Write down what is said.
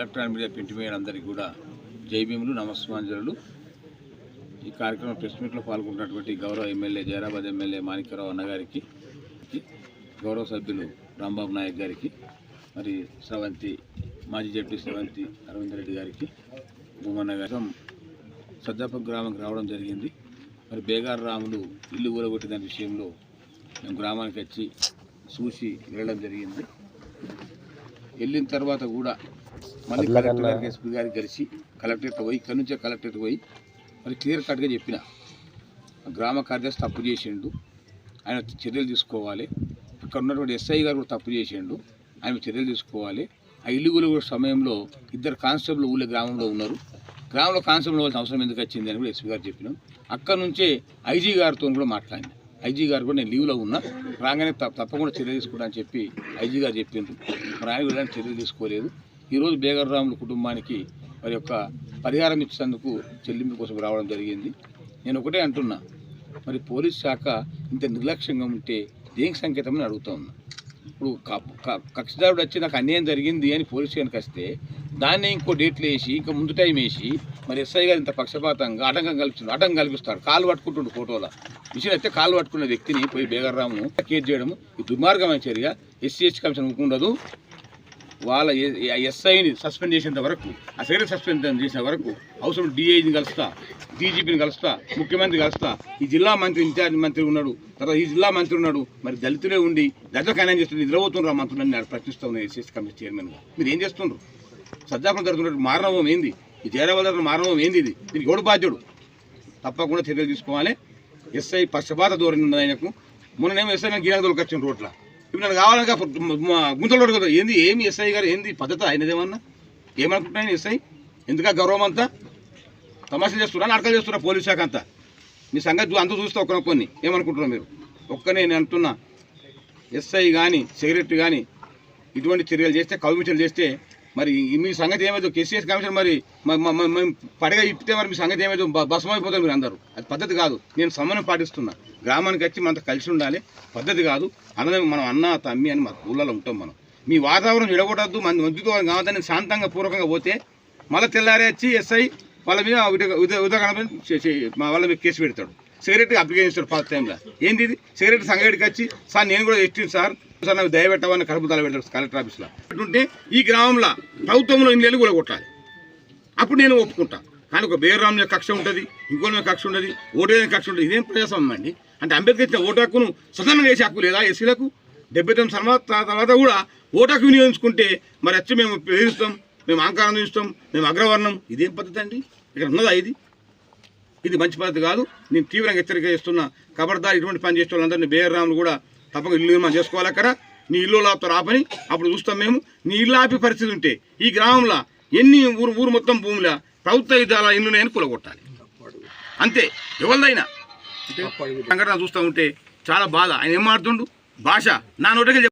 Electronic media పెంటి media అందరికీ కూడా జై భీములు నమస్మాంజలు ఈ కార్యక్రమం ప్రెస్ మీట్లో పాల్గొంటున్నటువంటి గౌరవ ఎమ్మెల్యే జైరాబాద్ ఎమ్మెల్యే మాణిక్యరావు అన్నగారికి గౌరవ సభ్యులు రాంబాబు నాయక్ గారికి మరి స్రవంతి మాజీ జడ్పీ స్రవంతి అరవింద్ రెడ్డి గారికి భూమన్న గారి సజ్జాప గ్రామంకి రావడం జరిగింది. మరి బేగార్ రాములు ఇల్లు ఊరగొట్టిన విషయంలో మేము గ్రామానికి వచ్చి చూసి వెళ్ళడం జరిగింది. వెళ్ళిన తర్వాత కూడా మళ్ళీ కలెక్టర్ గారికి ఎస్పీ గారికి కలిసి కలెక్టరేట్ పోయి ఇక్కడి నుంచే కలెక్టరేట్ పోయి మరి క్లియర్ కట్గా చెప్పిన. గ్రామ కార్యదర్శి తప్పు చేసిండు. ఆయన చర్యలు తీసుకోవాలి. అక్కడ ఉన్నటువంటి ఎస్ఐ గారు కూడా తప్పు చేసిండు. ఆయన చర్యలు తీసుకోవాలి. ఆ ఇల్లు కూడా సమయంలో ఇద్దరు కానిస్టేబుల్ ఊళ్ళో గ్రామంలో ఉన్నారు. గ్రామంలో కానిస్టేబుల్ వాళ్ళకి అవసరం ఎందుకు వచ్చింది అని కూడా ఎస్పీ గారు చెప్పినాం అక్కడ నుంచే ఐజీ గారితో కూడా మాట్లాడినా. ఐజీ గారు కూడా నేను లీవ్లో ఉన్నా. రాగానే తప్ప- తప్పకుండా చర్య తీసుకుంటా అని చెప్పి ఐజీ గారు చెప్పిండ్రు. మరి ఆయన కూడా చర్యలు తీసుకోలేదు. ఈరోజు బేగర్రాముల కుటుంబానికి వారి యొక్క పరిహారం ఇచ్చేందుకు చెల్లింపు కోసం రావడం జరిగింది. నేను ఒకటే అంటున్నా మరి పోలీస్ శాఖ ఇంత నిర్లక్ష్యంగా ఉంటే దేనికి సంకేతం అని అడుగుతా ఉన్నా. ఇప్పుడు క- కక్షిదారుడు వచ్చి నాకు అన్యాయం జరిగింది అని పోలీస్ కనుక వస్తే దాన్ని ఇంకో డేట్లు వేసి ఇంకా ముందు టైం వేసి మరి ఎస్ఐ గారు ఇంత పక్షపాతంగా ఆటంకం కల్పిస్తుంది ఆటంకం కల్పిస్తాడు కాలు పట్టుకుంటుండు ఫోటోలో. మిషన్ అయితే కాలు పట్టుకున్న వ్యక్తిని పోయి బేగర్రామును కేసు చేయడం ఈ దుర్మార్గమైన చర్య. ఎస్సీ ఎస్టీ కమిషన్ ఉండదు వాళ్ళ ఎస్ఐని సస్పెండ్ చేసేంత వరకు ఆ సెక్రటరీ సస్పెండ్ చేసిన వరకు అవసరం డిఐని కలుస్తా డీజీపీని కలుస్తా ముఖ్యమంత్రి కలుస్తా. ఈ జిల్లా మంత్రి ఇన్ఛార్జ్ మంత్రి ఉన్నాడు. తర్వాత ఈ జిల్లా మంత్రి ఉన్నాడు. మరి దళితులే ఉండి దళితులకు ఆయన చేస్తుంది నిద్రపోతున్నారు మంత్రులని నేను ప్రశ్నిస్తా ఉన్నాయి ఎస్ఎస్ కమిటీ చైర్మన్గా మీరు ఏం చేస్తున్నారు సజ్జాపం జరుగుతున్నట్టు మారణవం ఏంది? ఈ జయరాబాద్ మారణవం ఏంది ఇది? దీనికి ఎవడు బాధ్యుడు తప్పకుండా చర్యలు తీసుకోవాలి. ఎస్ఐ పక్షపాత ధోరణి ఉన్నది ఆయనకు. మొన్ననేమో ఎస్ఐ నాకు గీరాకు దొరికొచ్చిన రోడ్ల. ఇప్పుడు నాకు కావాలనుక గుంతలు రోడ్డు కదా ఏంది? ఏమి ఎస్ఐ గారు? ఏంది? పద్ధత ఆయనదేమన్నా ఏమనుకుంటున్నాయని ఎస్ఐ? ఎందుక గౌరవం అంతా? తమాషలు చేస్తున్నా నాటకాలు చేస్తున్నా పోలీస్ శాఖ అంతా? మీ సంగతి చూ- అంతా చూస్తే ఒక్క కొన్ని ఏమనుకుంటున్నారు మీరు? ఒక్కనే నేను అంటున్నా. ఎస్ఐ కానీ సెక్రటరీ కానీ ఇటువంటి చర్యలు చేస్తే కమిషన్లు చేస్తే మరి మీ సంగతి ఏమైతే కేసీఎస్ కమిషన్ మరి మేము పడగా ఇప్పితే మరి మీ సంగతి ఏమైతే బ- భస్మం అయిపోతారు మీరు అందరూ. అది పద్ధతి కాదు. నేను సమన్వయం పాటిస్తున్నా. గ్రామానికి వచ్చి మనతో కలిసి ఉండాలి. పద్ధతి కాదు. అన్నది మనం అన్న తమ్మి అని మన ఊళ్ళలో ఉంటాం మనం. మీ వాతావరణం విడగొట్టద్దు. మన మందుతో కావద్దని శాంతంగా పూర్వకంగా పోతే మళ్ళీ తెల్లారే వచ్చి ఎస్ఐ వాళ్ళ మీద ఉదాహరణ మా వాళ్ళ మీద కేసు పెడతాడు. సిగరెట్ అప్లికేషన్ ఇస్తాడు పాత టైంలో. ఏంది ఇది? సిగరెట్ సంగడికి వచ్చి సార్ నేను కూడా ఎస్టీ సార్. సార్ నాకు దయపెట్టమని కడుపు తల కలెక్టర్ ఆఫీస్లో. ఉంటే ఈ గ్రామంలో ప్రభుత్వంలో ఇల్లు కూడా కొట్టాలి. అప్పుడు నేను ఒప్పుకుంటా. కానీ ఒక బేరాం కక్ష ఉంటుంది ఇంకో మీద కక్ష ఉంటుంది ఓటు కక్ష ఉంటుంది. ఇదేం ప్రజాస్వామ్యం అండి? అంటే అంబేద్కర్ ఇచ్చిన ఓటు హక్కును స్వతంత్రంగా చేసే హక్కు లేదా ఎస్సీలకు? డెబ్బై తొమ్మిది తర్వాత తర్వాత కూడా ఓటు హక్కు వినియోగించుకుంటే మరి వచ్చి మేము పేరుస్తాం మేము అహంకారం చూస్తాం మేము అగ్రవర్ణం. ఇదేం పద్ధతి అండి? ఇక్కడ ఉన్నదా ఇది? ఇది మంచి పద్ధతి కాదు. నేను తీవ్రంగా హెచ్చరిక చేస్తున్నా. ఖబర్దార్ ఇటువంటి పని చేసే వాళ్ళందరినీ బేర్రాములు కూడా తప్పక ఇల్లు నిర్మాణం చేసుకోవాలి అక్కడ. నీ ఇల్లు లాపుతారు ఆపని అప్పుడు చూస్తాం మేము. నీ ఇల్లు ఆపే పరిస్థితి ఉంటే ఈ గ్రామంలో ఎన్ని ఊరు ఊరు మొత్తం భూముల ప్రభుత్వ విధాల ఇల్లున్నాయని కూలగొట్టాలి. అంతే ఎవరిదైనా. సంఘటన చూస్తూ ఉంటే చాలా బాధ. ఆయన ఏం మాడుతుండు భాష నా నోటికి